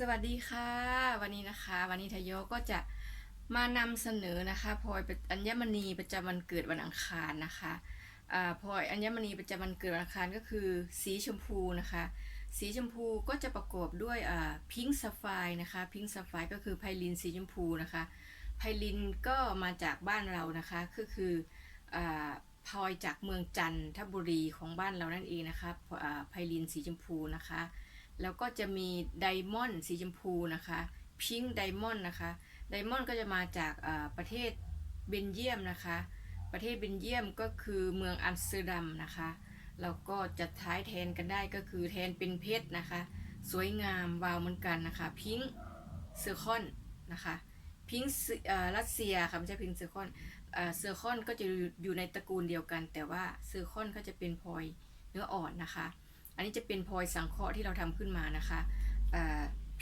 สวัสดีค่ะ วันนี้นะคะ วันนี้ทยโยก็จะมานำเสนอนะคะพลอยเป็นอัญมณีประจำวันเกิดวันอังคารนะคะพลอยอัญมณีประจำวันเกิดวันอังคารก็คือ สีชมพูนะคะ สีชมพูก็จะประกอบด้วยพิงค์ซัฟไฟนะคะพิงค์ซัฟไฟก็คือไพลินสีชมพูนะคะไพลินก็มาจากบ้านเรานะคะก็คือพลอยจากเมืองจันทบุรีของบ้านเรานั่นเองนะคะไพลินสีชมพูนะคะ แล้วก็จะมีไดมอนด์สีชมพูนะคะพิงค์ไดมอนด์นะคะไดมอนด์ก็จะมาจากประเทศเบนเยียมนะคะ ประเทศเบนเยียมก็คือเมืองอัมสเตอร์ดัมนะคะแล้วก็จะท้ายแทนกันได้ก็คือแทนเป็นเพชรนะคะ สวยงามวาวเหมือนกันนะคะพิงค์เซอร์คอนนะคะพิงค์รัสเซียค่ะไม่ใช่พิงค์เซอร์คอนเซอร์คอนก็จะอยู่ในตระกูลเดียวกัน แต่ว่าเซอร์คอนก็จะเป็นพลอยเนื้ออ่อนนะคะ อันนี้จะเป็นพลอยสังเคราะห์ที่เราทำขึ้นมานะคะ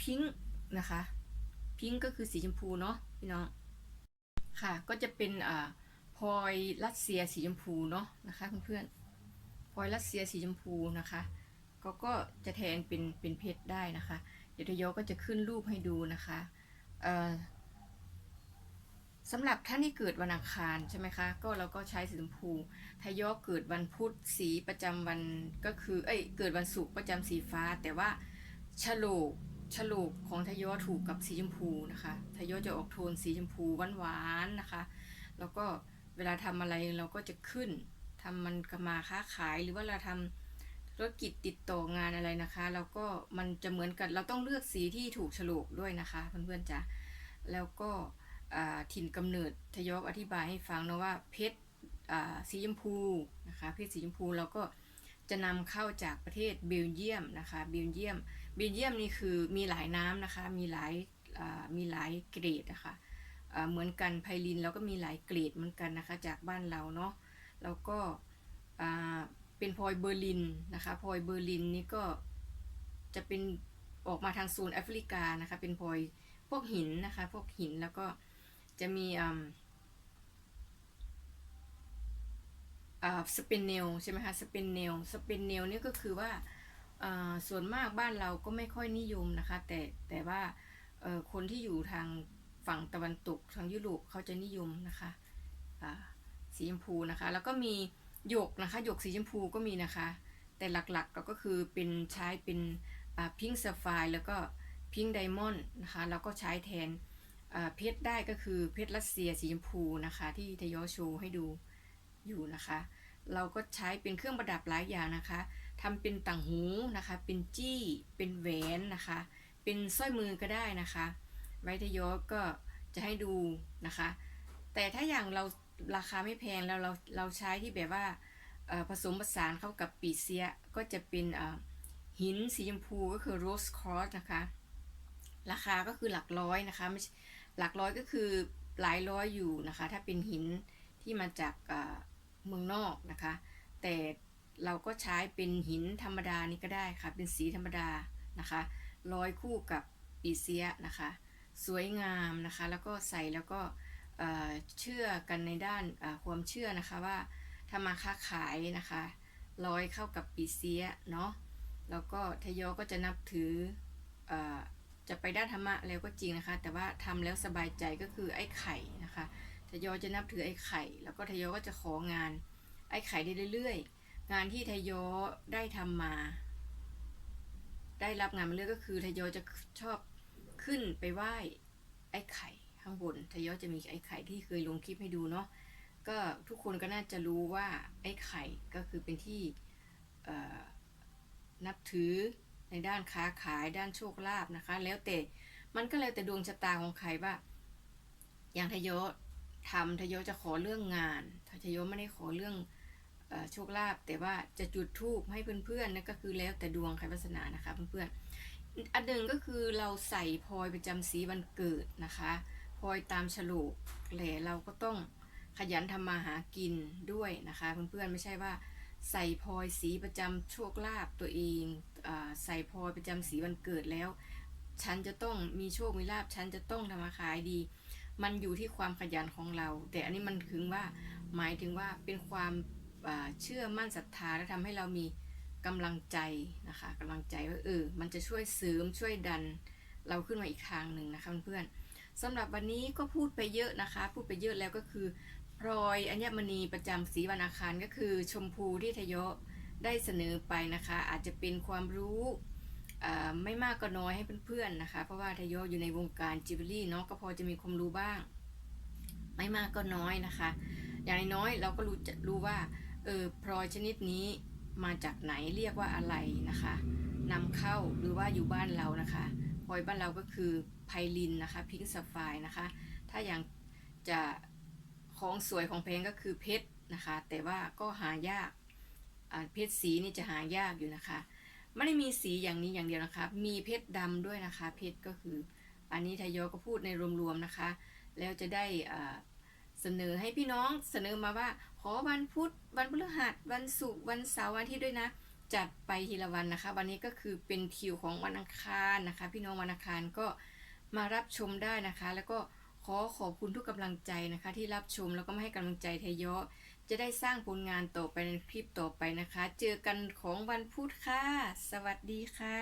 พิงค์นะคะพิงค์ก็คือสีชมพูเนาะพี่น้องค่ะก็จะเป็นพลอยรัสเซียสีชมพูเนาะนะคะเพื่อนๆพลอยรัสเซียสีชมพูนะคะก็ก็จะแทนเป็นเป็นเพชรได้นะคะ เดี๋ยวทยอก็จะขึ้นรูปให้ดูนะคะเอ่อ สำหรับท่านที่เกิดวันอังคารใช่ไหมคะ ก็เราก็ใช้สีชมพูทายกเกิดวันพุธสีประจำวันก็คือ เอ้ย เกิดวันศุกร์ประจำสีฟ้า แต่ว่าฉลกฉลกของทายถูกกับสีชมพูนะคะทายจะออกโทนสีชมพูหวานๆนะคะ แล้วก็เวลาทำอะไรเราก็จะขึ้นทำมันกมาค้าขายหรือว่าเราทำธุรกิจติดต่องานอะไรนะคะ แล้วก็มันจะเหมือนกันเราต้องเลือกสีที่ถูกฉลกด้วยนะคะเพื่อนๆจ้ะแล้วก็ ถิ่นกำเนิดทยอกอธิบายให้ฟังนะว่าเพชรสีชมพูนะคะเพชรสีชมพูเราก็จะนำเข้าจากประเทศเบลเยียมนะคะเบลเยียมเบลเยียมนี่คือมีหลายน้ำนะคะมีหลายมีหลายเกรดนะคะเหมือนกันไพลินเราก็มีหลายเกรดเหมือนกันนะคะจากบ้านเราเนาะแล้วก็เป็นพลอยเบอร์ลินนะคะพลอยเบอร์ลินนี่ก็จะเป็นออกมาทางโซนแอฟริกานะคะเป็นพลอยพวกหินนะคะพวกหินแล้วก็ จะมีสเปนเนลใช่ไหมคะสเปนเนลสเปนเนลนี่ก็คือว่าส่วนมากบ้านเราก็ไม่ค่อยนิยมนะคะ แต่แต่ว่าคนที่อยู่ทางฝั่งตะวันตกทางยุโรปเขาจะนิยมนะคะสีชมพูนะคะ แล้วก็มีหยกนะคะหยกสีชมพูก็มีนะคะ แต่หลักๆก็คือเป็นใช้เป็นพิงค์ซฟแล้วก็พิงค์ไดมอนด์นะคะแล้วก็ใช้แทน เพชรได้ก็คือเพชรรัสเซียสีชมพูนะคะ ที่ทยอยโชว์ให้ดูอยู่นะคะ เราก็ใช้เป็นเครื่องประดับหลายอย่างนะคะทำเป็นต่างหูนะคะ เป็นจี้เป็นแหวนนะคะ เป็นสร้อยมือก็ได้นะคะไว้ทยอยก็จะให้ดูนะคะ แต่ถ้าอย่างเราราคาไม่แพงแล้วเราเราใช้ที่แบบว่าผสมผสานเข้ากับปีเซียก็จะเป็นหินสีชมพูก็คือโรสคอร์สนะคะ ราคาก็คือหลักร้อยนะคะไม่ หลักร้อยก็คือหลายร้อยอยู่นะคะ ถ้าเป็นหินที่มาจากเมืองนอกนะคะ แต่เราก็ใช้เป็นหินธรรมดานี่ก็ได้ค่ะ เป็นสีธรรมดานะคะร้อยคู่กับปีเซียนะคะ สวยงามนะคะ แล้วก็ใส่แล้วก็เชื่อกันในด้านความเชื่อนะคะว่าถ้ามาค้าขายนะคะร้อยเข้ากับปีเซียเนาะแล้วก็ทยอก็จะนับถือ จะไปด้านธรรมะแล้วก็จริงนะคะ แต่ว่าทำแล้วสบายใจก็คือไอ้ไข่นะคะทยอยจะนับถือไอ้ไข่ แล้วก็ทยอยก็จะของาน ไอ้ไข่ได้เรื่อยๆ งานที่ทยอยได้ทำมา ได้รับงานมาเรื่อยก็คือทยอยจะชอบขึ้นไปไหว้ไอ้ไข่ข้างบนทยอยจะมีไอ้ไข่ที่เคยลงคลิปให้ดูเนาะก็ทุกคนก็น่าจะรู้ว่าไอ้ไข่ก็คือเป็นที่นับถือ ในด้านค้าขายด้านโชคลาภนะคะ แล้วแต่มันก็แล้วแต่ดวงชะตาของใครว่า อย่างทยศทำทยศจะขอเรื่องงานทยศไม่ได้ขอเรื่องโชคลาภแต่ว่าจะจุดธูปให้เพื่อนๆนั่นก็คือแล้วแต่ดวงใครวาสนานะคะเพื่อนๆอันหนึ่งก็คือเราใส่พลอยประจำสีวันเกิดนะคะพลอยตามฉลูกแหล่เราก็ต้องขยันทำมาหากินด้วยนะคะเพื่อนๆไม่ใช่ว่าใส่พลอยสีประจำโชคลาภตัวเอง ใส่พลอยประจำสีวันเกิดแล้ว ฉันจะต้องมีโชคมีลาภฉันจะต้องทำมาขายดี มันอยู่ที่ความขยันของเรา แต่อันนี้มันถึงว่าหมายถึงว่าเป็นความเชื่อมั่นศรัทธาและทำให้เรามีกำลังใจนะคะกำลังใจว่าเออมันจะช่วยเสริมช่วยดันเราขึ้นมาอีกทางหนึ่งนะคะเพื่อนๆสำหรับวันนี้ก็พูดไปเยอะนะคะ พูดไปเยอะแล้วก็คือพลอยอัญมณีประจำสีวันอังคารก็คือชมพูที่ทะยอ ได้เสนอไปนะคะ อาจจะเป็นความรู้ไม่มากก็น้อยให้เพื่อนๆนะคะ เพราะว่าทยอยอยู่ในวงการจิวเวลรี่เนาะก็พอจะมีความรู้บ้าง ไม่มากก็น้อยนะคะ อย่างน้อยเราก็รู้จะรู้ว่าเออพลอยชนิดนี้มาจากไหนเรียกว่าอะไรนะคะนำเข้าหรือว่าอยู่บ้านเรานะคะพลอยบ้านเราก็คือไพลินนะคะพิงค์ซัฟไฟนะคะ ถ้าอย่างจะของสวยของแพงก็คือเพชรนะคะ แต่ว่าก็หายาก เพชรสีนี่จะหายากอยู่นะคะ ไม่ได้มีสีอย่างนี้อย่างเดียวนะคะ มีเพชรดำด้วยนะคะ เพชรก็คือ อันนี้ทยอยก็พูดในรวมๆนะคะ แล้วจะได้เสนอให้พี่น้องเสนอมาว่า ขอวันพุธวันพฤหัสวันศุกร์วันเสาร์วันอาทิตย์ด้วยนะ จัดไปทีละวันนะคะ วันนี้ก็คือเป็นคิวของวันอังคารนะคะ พี่น้องวันอังคารก็มารับชมได้นะคะ แล้วก็ขอขอบคุณทุกกำลังใจนะคะ ที่รับชมแล้วก็มาให้กำลังใจทยเยอ จะได้สร้างผลงานต่อไปในคลิปต่อไปนะคะ เจอกันของวันพุธค่ะ สวัสดีค่ะ